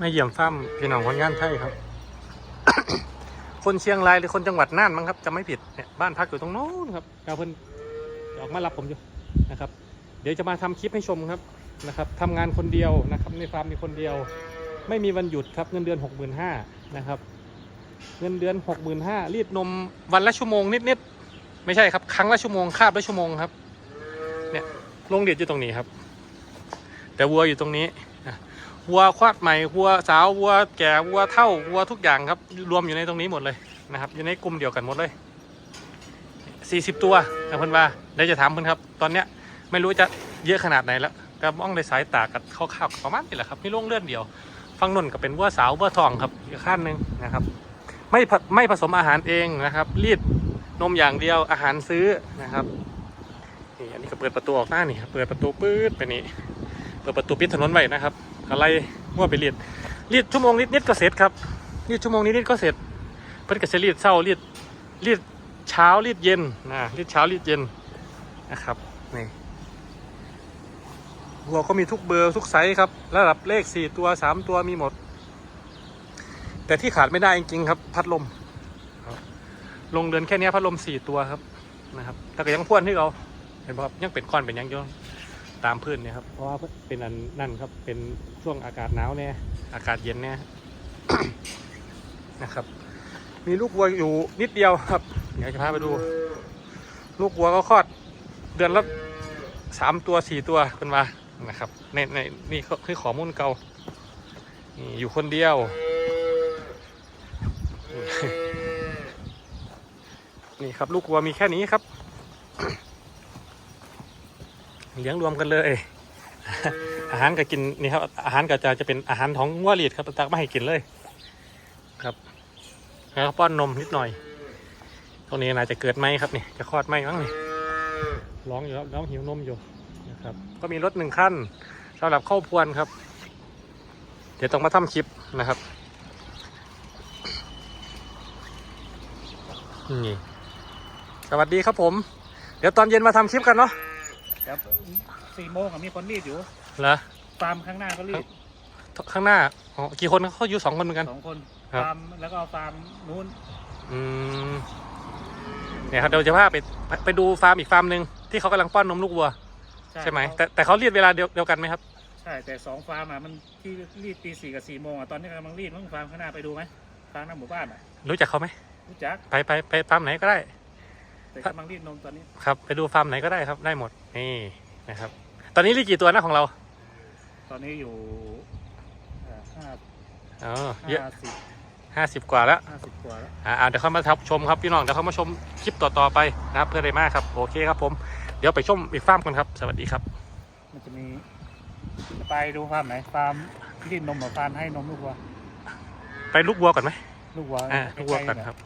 มาเยี่ยมฟ้ามพี่น้องคนงานไทยครับ คนเชียงรายหรือคนจังหวัดน่านมั้งครับจะไม่ผิดเนี่ยบ้านพักอยู่ตรงโน้นครับดาวเพิ่นออกมารับผมอยู่นะครับ เดี๋ยวจะมาทำคลิปให้ชมครับนะครับทำงานคนเดียวนะครับในฟาร์มมีคนเดียว ไม่มีวันหยุดครับเงินเดือนหกหมื่นห้านะครับ เงินเดือนหกหมื่นห้ารีดนมวันละชั่วโมงนิดๆไม่ใช่ครับครั้งละชั่วโมงคาบละชั่วโมงครับเนี่ยโรงเรียนอยู่ตรงนี้ครับ แต่วัวอยู่ตรงนี้ วัวควาดใหม่วัวสาววัวแก่วัวเท่าวัวทุกอย่างครับ รวมอยู่ในตรงนี้หมดเลยนะครับ อยู่ในกลุ่มเดียวกันหมดเลย 40 ตัวนะเพื่อนว่าเดี๋ยวจะถามเพื่อนครับ ตอนเนี้ยไม่รู้จะเยอะขนาดไหนแล้วแต่มองในสายตากับคร่าวๆประมาณนี้แหละครับมีโรงเลื่อดเดียวฟังนนก็เป็นวัวสาววัวทองครับอีกขั้นหนึ่งนะครับ ไม่ไม่ผสมอาหารเองนะครับรีดนมอย่างเดียวอาหารซื้อนะครับนี่อันนี้ก็เปิดประตูออกหน้านี่ครับเปิดประตูปื๊ดไปนี่เปิดประตูปิดถนนไว้นะครับ อะไรมั่วไปรีดรีดชั่วโมงนิดๆก็เสร็จครับรีดชั่วโมงนิดก็เสร็จ เพิ่นก็จะรีดเช้ารีดรีดเช้ารีดเย็นนะรีดเช้ารีดเย็นนะครับนี่วัวก็มีทุกเบอร์ทุกไซส์ครับระดับเลขสี่ตัวสามตัวมีหมด แต่ที่ขาดไม่ได้จริงๆครับ พัดลมลงเรือนแค่นี้พัดลมสี่ตัวครับนะครับแต่ก็ยังพ่วนที่เราเห็นป่ะครับยังเป็นก้อนเป็นยังย้ ตามพื้นเนี่ยครับ เพราะว่าเป็นอันนั่นครับ เป็นช่วงอากาศหนาวเนี่ยอากาศเย็นเนี่ยนะครับ มีลูกวัวอยู่นิดเดียวครับเดี๋ยวจะพาไปดู ลูกวัวก็คลอด เดือนละสามตัวสี่ตัวเป็นมานะครับ ในในนี่คือขอมูลเก่านี่อยู่คนเดียว นี่ครับลูกวัวมีแค่นี้ครับ เลี้ยงรวมกันเลย อาหารก็กินนี่ครับ อาหารก็จะจะเป็นอาหารของวัวลีดครับตักมาให้กินเลยครับแล้วก็ป้อนนมนิดหน่อย ตรงนี้น่าจะเกิดไหมครับนี่จะคลอดไหมมั้งนี่ร้องอยู่ครับร้องหิวนมอยู่นะครับ ก็มีรถหนึ่งคันสำหรับเข้าพวนครับ เดี๋ยวต้องมาทำคลิปนะครับนี่สวัสดีครับผม เดี๋ยวตอนเย็นมาทำคลิปกันเนาะครับ สี่โมงอะมีคนรีดอยู่เหรอฟาร์มข้างหน้าก็รีดข้างหน้าอ๋อกี่คนเขาอยู่สองคนเหมือนกันสองคนครับฟาร์มแล้วก็ฟาร์มนู้นอืมเนี่ยครับเดี๋ยวจะพาไปไปไปดูฟาร์มอีกฟาร์มหนึ่งที่เขากำลังป้อนนมลูกวัว ใช่ไหมแต่แต่เขาเรียกเวลาเดียวเดียวกันไหมครับใช่แต่สองฟาร์มอะมันที่รีดตีสี่กับสี่โมงอะตอนนี้กำลังรีดมั้งฟาร์มข้างหน้าไปดูไหมฟาร์มหน้าหมู่บ้านอะรู้จักเขาไหมรู้จักไปไปไปฟาร์มไหนก็ได้แต่กำลังรีดนมตอนนี้ครับ ไปดูฟาร์มไหนก็ได้ครับได้หมดนี่นะครับ ตอนนี้รีดกี่ตัวนะของเรา ตอนนี้อยู่เอ่อห้าอ๋อเยอะห้าสิบห้าสิบกว่าแล้วห้าสิบกว่าแล้วอ่าเดี๋ยวเขามาทับชมครับพี่น้องเดี๋ยวเขามาชมคลิปต่อๆไปนะครับ เพื่อได้มากครับโอเคครับผม เดี๋ยวไปชมอีกฟาร์มกันครับ สวัสดีครับ มันจะมีจะไปดูฟาร์มไหนฟาร์มรีดนมกับฟาร์มให้นมลูกวัว ไปลูกวัวก่อนไหมลูกวัวอ่าลูกวัวก่อนใล้ๆเยครับ